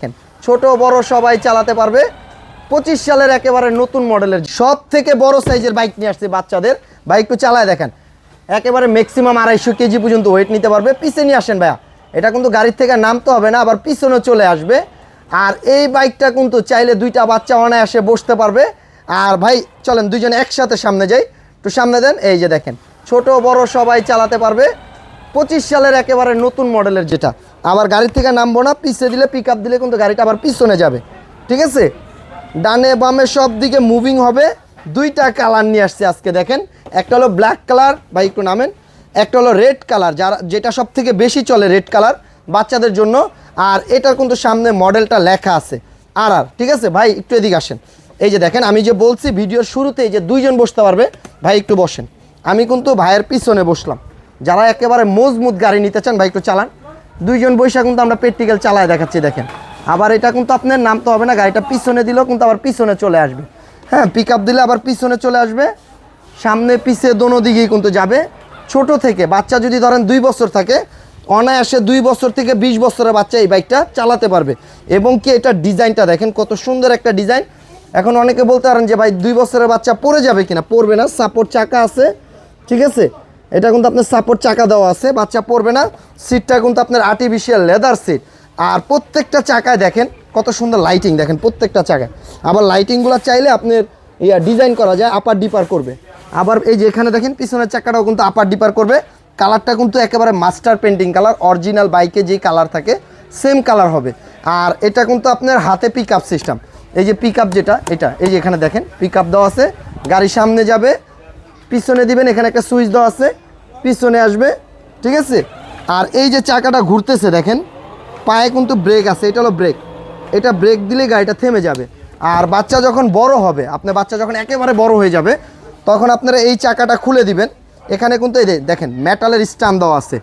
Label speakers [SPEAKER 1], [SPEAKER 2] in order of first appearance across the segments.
[SPEAKER 1] দেখেন, ছোট বড় সবাই চালাতে পারবে। পঁচিশ সালের একেবারে নতুন মডেলের সব থেকে বড় সাইজের বাইক নিয়ে আসছে বাচ্চাদের। বাইক চালায় দেখেন। একেবারে ম্যাক্সিমাম আড়াইশো কেজি পর্যন্ত ওয়েট নিতে পারবে। পিছে নিয়ে আসেন ভাইয়া। এটা কিন্তু গাড়ির থেকে নামতে হবে না আবার পিছনে চলে আসবে। আর এই বাইকটা কিন্তু চাইলে দুইটা বাচ্চা অনায়াসে বসতে পারবে। আর ভাই চলেন দুইজনে একসাথে সামনে যাই। একটু সামনে দেন এই যে দেখেন ছোট বড় সবাই চালাতে পারবে। পঁচিশ সালের একেবারে নতুন মডেলের যেটা। আবার গাড়ির থেকে নামবো না, পিছে দিলে পিক দিলে কিন্তু গাড়িটা আবার পিছনে যাবে। ঠিক আছে? ডানে বামে সব দিকে মুভিং হবে। দুইটা কালার নিয়ে আসছে আজকে, দেখেন। একটা হলো ব্ল্যাক কালার বা একটু নামেন। একটা হলো রেড কালার যারা যেটা সব থেকে বেশি চলে রেড কালার বাচ্চাদের জন্য। আর এটার কিন্তু সামনে মডেলটা লেখা আছে আর আর ঠিক আছে? ভাই, একটু এদিকে আসেন। এই যে দেখেন, আমি যে বলছি ভিডিওর শুরুতেই যে দুইজন বসতে পারবে, ভাই একটু বসেন। আমি কিন্তু ভাইয়ের পিছনে বসলাম। যারা একেবারে মজবুত গাড়ি নিতে চান, ভাই একটু চালান। দুইজন বৈশা কিন্তু আমরা প্র্যাকটিক্যাল চালায় দেখাচ্ছি, দেখেন। আবার এটা কিন্তু আপনার নামতে হবে না, গাড়িটা পিছনে দিলেও কিন্তু আবার পিছনে চলে আসবে। হ্যাঁ পিক দিলে আবার পিছনে চলে আসবে। সামনে, পিছে দোনো দিকেই কিন্তু যাবে। ছোট থেকে, বাচ্চা যদি ধরেন দুই বছর থাকে, অনায়াসে দুই বছর থেকে বিশ বছরের বাচ্চা এই বাইকটা চালাতে পারবে। এবং কি এটা ডিজাইনটা দেখেন, কত সুন্দর একটা ডিজাইন। এখন অনেকে বলতে পারেন যে, ভাই, দুই বছরের বাচ্চা পড়ে যাবে কিনা? পড়বে না সাপোর্ট চাকা আছে, ঠিক আছে? এটা কিন্তু আপনার সাপোর্ট চাকা দেওয়া আছে, বাচ্চা পড়বে না। সিটটা কিন্তু আপনার আর্টিফিশিয়াল লেদার সিট আর প্রত্যেকটা চাকায় দেখেন, কত সুন্দর লাইটিং দেখেন প্রত্যেকটা চাকায়। আবার লাইটিংগুলো চাইলে আপনার ইয়া ডিজাইন করা যায় আপার ডিপার করবে। আবার এই যে এখানে দেখেন, পিছনের চাকাটাও কিন্তু আপার ডিপার করবে। কালারটা কিন্তু একেবারে মাস্টার পেন্টিং কালার অরিজিনাল বাইকে যে কালার থাকে সেম কালার হবে। আর এটা কিন্তু আপনার হাতে পিক সিস্টেম এই যে পিক যেটা, এটা, এই যে এখানে দেখেন পিক দেওয়া আছে। গাড়ি সামনে যাবে পিছনে দিবেন, এখানে একটা সুইচ দেওয়া আছে, পিছনে আসবে, ঠিক আছে? আর এই যে চাকাটা ঘুরতেছে, দেখেন, পায়ে কিন্তু ব্রেক আছে, এটা হলো ব্রেক এটা ব্রেক দিলে গাড়িটা থেমে যাবে। আর বাচ্চা যখন বড় হবে, আপনার বাচ্চা যখন একেবারে বড় হয়ে যাবে, তখন আপনারা এই চাকাটা খুলে দিবেন। এখানে কিন্তু এই দেখেন মেটালের স্ট্যান্ড দেওয়া আছে।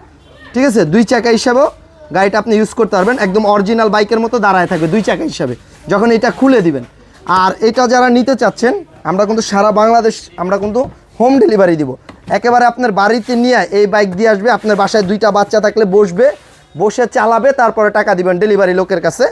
[SPEAKER 1] ঠিক আছে? দুই চাকা হিসাবেও গাড়িটা আপনি ইউজ করতে পারবেন। একদম অরিজিনাল বাইকের মতো দাঁড়ায় থাকবে, দুই চাকা হিসাবে। যখন এটা খুলে দিবেন। আর এটা যারা নিতে চাচ্ছেন, আমরা কিন্তু সারা বাংলাদেশ, আমরা কিন্তু হোম ডেলিভারি দিব। একেবারে আপনার বাড়িতে নিয়ে এই বাইক দিয়ে আসবে, আপনার বাসায় দুইটা বাচ্চা থাকলে বসবে, বসে চালাবে, তারপরে টাকা দিবেন ডেলিভারি লোকের কাছে।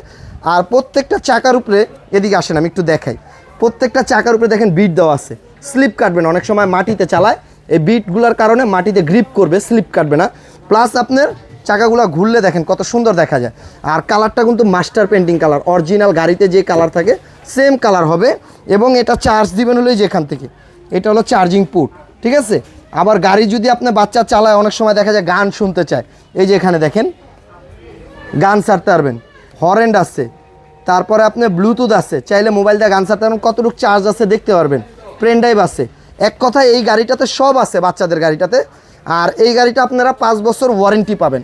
[SPEAKER 1] আর প্রত্যেকটা চাকার উপরে, এদিকে আসেন, আমি একটু দেখাই। প্রত্যেকটা চাকার উপরে দেখেন বিট দেওয়া আছে। স্লিপ কাটবে না অনেক সময় মাটিতে চালায়। এই বিটগুলোর কারণে মাটিতে গ্রিপ করবে স্লিপ কাটবে না। প্লাস আপনার চাকাগুলো ঘুরলে দেখেন, কত সুন্দর দেখা যায়। আর কালারটা কিন্তু মাস্টার পেন্টিং কালার অরিজিনাল গাড়িতে যে কালার থাকে সেম কালার হবে। এবং এটা চার্জ দিবেন হলেই যেখান থেকে। এটা হলো চার্জিং পুট ঠিক আছে? আবার গাড়ি যদি আপনার বাচ্চা চালায়, অনেক সময় দেখা যায় গান শুনতে চায়। এই যে এখানে দেখেন, গান সারতে পারবেন। হরেন্ড আছে। তারপরে আপনার ব্লুটুথ আছে। চাইলে মোবাইল দিয়ে গান সারতে পারবেন। কতটুকু চার্জ আছে দেখতে পারবেন। পেন ড্রাইভ আছে। এক কথায় এই গাড়িটাতে সব আছে বাচ্চাদের গাড়িটাতে। আর এই গাড়িটা আপনারা পাঁচ বছর ওয়ারেন্টি পাবেন।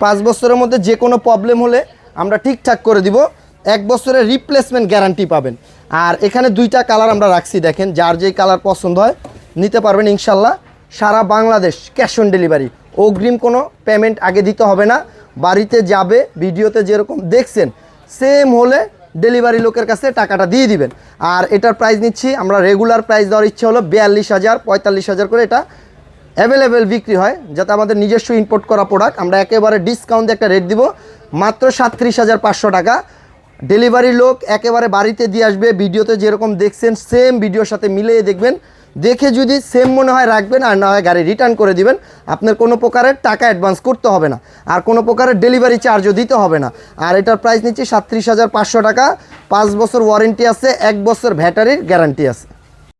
[SPEAKER 1] পাঁচ বছরের মধ্যে যে কোনো প্রবলেম হলে আমরা ঠিকঠাক করে দিব। এক বছরের রিপ্লেসমেন্ট গ্যারান্টি পাবেন। আর এখানে দুইটা কালার আমরা রাখছি, দেখেন, যার যেই কালার পছন্দ হয়, নিতে পারবেন ইনশাল্লাহ। সারা বাংলাদেশ ক্যাশ অন ডেলিভারি অগ্রিম কোনো পেমেন্ট আগে দিতে হবে না। বাড়িতে যাবে, ভিডিওতে যেরকম দেখছেন সেম হলে ডেলিভারি লোকের কাছে টাকাটা দিয়ে দিবেন। আর এটার প্রাইস নিচ্ছি, আমরা রেগুলার প্রাইস দেওয়ার ইচ্ছে হলো বিয়াল্লিশ হাজার, পঁয়তাল্লিশ হাজার করে এটা অ্যাভেলেবেল বিক্রি হয়, যাতে আমাদের নিজস্ব ইম্পোর্ট করা প্রোডাক্ট আমরা একেবারে ডিসকাউন্ট একটা রেট দিব, মাত্র সাতত্রিশ হাজার পাঁচশো টাকা। ডেলিভারি লোক একেবারে বাড়িতে দিয়ে আসবে, ভিডিওতে যেরকম দেখছেন সেম ভিডিওর সাথে মিলিয়ে দেখবেন। দেখে যদি সেম মনে হয় রাখবেন, আর না হয় গাড়ি রিটার্ন করে দিবেন, আপনার কোনো প্রকারের টাকা অ্যাডভান্স করতে হবে না। আর কোনো প্রকারের ডেলিভারি চার্জও দিতে হবে না। আর এটার প্রাইস নিচ্ছি সাতত্রিশ হাজার পাঁচশো টাকা। পাঁচ বছর ওয়ারেন্টি আছে, এক বছর ব্যাটারির গ্যারান্টি আছে।